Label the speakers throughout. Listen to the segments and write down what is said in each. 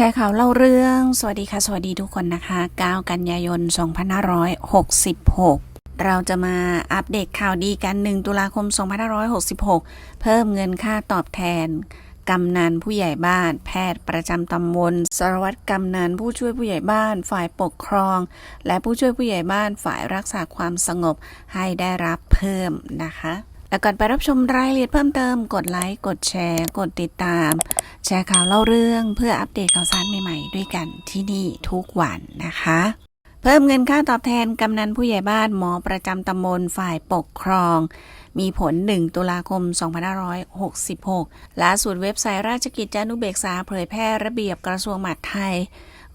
Speaker 1: ชร์ข่าวเล่าเรื่อง สวัสดีค่ะ สวัสดีทุกคนนะคะ 9 กันยายน 2566 เราจะมาอัปเดตข่าวดีกัน 1 ตุลาคม 2566 เพิ่มเงินค่าตอบแทน กำนันผู้ใหญ่บ้าน แพทย์ประจำตำบลสารวัตรกำนันผู้ช่วยผู้ใหญ่บ้าน ฝ่ายปกครอง และผู้ช่วยผู้ใหญ่บ้านฝ่ายรักษาความสงบให้ได้รับเพิ่มนะคะ และก่อนไปรับชมรายละเอียดเพิ่มเติม กดไลค์ กดแชร์ กดติดตาม แชร์ข่าวเล่าเรื่องเพื่ออัปเดตข่าวสารใหม่ๆ ด้วยกันที่นี่ทุกวันนะคะ เพิ่มเงินค่าตอบแทนกำนันผู้ใหญ่บ้านหมอประจำตำบลฝ่ายปกครอง มีผล 1 ตุลาคม 2566ล่าสุดเว็บไซต์ราชกิจจานุเบกษาเผยแพร่ระเบียบกระทรวงมหาดไทย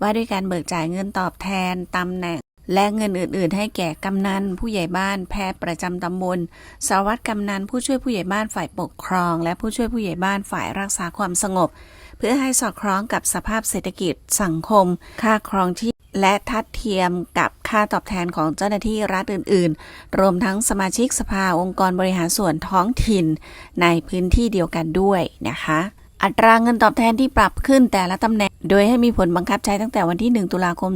Speaker 1: ว่าด้วยการเบิกจ่ายเงินตอบแทนตำแหน่ง และเงินอื่น ๆ ให้แก่กำนันผู้ใหญ่บ้านแพทย์ประจำตำบลสารวัตรกำนันผู้ช่วยผู้ใหญ่บ้านฝ่ายปกครอง และผู้ช่วยผู้ใหญ่บ้านฝ่ายรักษาความสงบ เพื่อให้สอดคล้องกับสภาพเศรษฐกิจสังคม ค่าครองที่และทัดเทียมกับค่าตอบแทนของเจ้าหน้าที่รัฐอื่น ๆ รวมทั้งสมาชิกสภาองค์กรบริหารส่วนท้องถิ่น ในพื้นที่เดียวกันด้วยนะคะ อัตราเงินตอบแทนที่ปรับขึ้นแต่ละตำแหน่ง โดยให้มีผลบังคับใช้ตั้งแต่วันที่ 1 ตุลาคม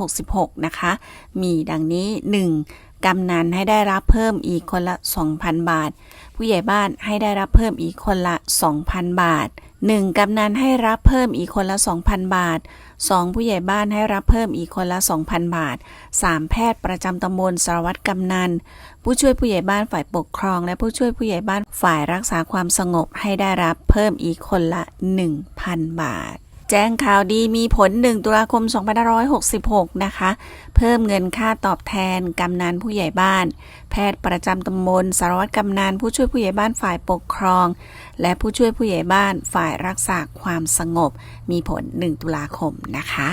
Speaker 1: 2566 นะคะ มีดังนี้ 1. กำนันให้ได้รับเพิ่มอีกคนละ 2,000 บาท ผู้ใหญ่บ้านให้ได้รับเพิ่มอีกคนละ 2,000 บาท 1. กำนันให้รับเพิ่มอีกคนละ 2,000 บาท 2. ผู้ใหญ่บ้านให้รับเพิ่มอีกคนละ 2,000 บาท 3. แพทย์ประจำตำบลสารวัตรกำนัน ผู้ช่วยผู้ใหญ่บ้านฝ่ายปกครอง และผู้ช่วยผู้ใหญ่บ้านฝ่ายรักษาความสงบให้ได้รับเพิ่มอีกคนละ 1,000 บาท แจ้งข่าวดีมีผล 1 ตุลาคม 2566 นะคะ เพิ่มเงินค่าตอบแทนกำนันผู้ใหญ่บ้าน แพทย์ประจำตำบลสารวัตรกำนันผู้ช่วยผู้ใหญ่บ้านฝ่ายปกครอง และผู้ช่วยผู้ใหญ่บ้านฝ่ายรักษาความสงบ มีผล 1 ตุลาคมนะคะ